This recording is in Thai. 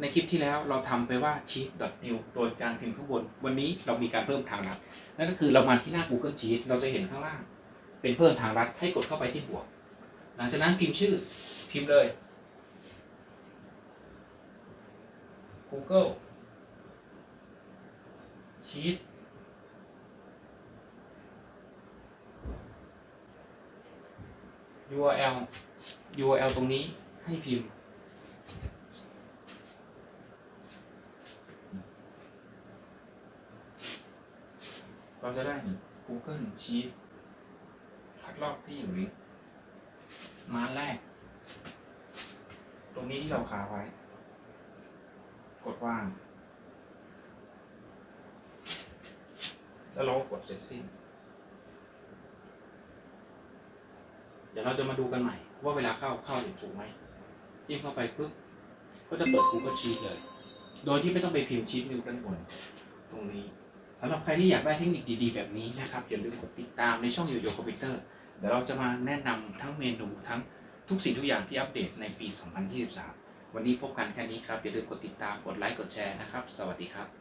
ในคลิปที่แล้วเราทำไปว่า sheet.new โดยการพิมพ์ข้างบน วันนี้เรามีการเพิ่มทางลัด นั่นก็คือเรามาที่หน้า Google Sheet เราจะเห็นข้างล่าง เป็นเพิ่มทางลัดให้กดเข้าไปที่บวก หลังจากนั้นพิมพ์ชื่อพิมพ์เลย Google Sheet URL URL ตรงนี้ให้พิมพ์ เราจะได้ Google Sheet คัดลอกที่อยู่นี้มาแรก ตรงนี้ที่เราคาไว้ กดว่าง แล้วเราก็กดเสร็จสิ้น เดี๋ยวเราจะมาดูกันใหม่ ว่าเวลาเข้าเข้าเห็นถูกไหมจิ้มเข้าไปปุ๊บก็จะเปิด Google Sheet เลย โดยที่ไม่ต้องไปพิมพ์ชีทนิวด้านบนตรงนี้ สำหรับใครที่อยากได้เทคนิคดีๆ แบบนี้นะครับอย่าลืมกดติดตามในช่องโยโย่คอมพิวเตอร์เดี๋ยวเราจะมาแนะนำทั้งเมนูทั้งทุกสิ่งทุกอย่างที่อัปเดตในปี 2023 วันนี้พบกันแค่นี้ครับ อย่าลืมกดติดตามกดไลค์กดแชร์นะครับ สวัสดีครับ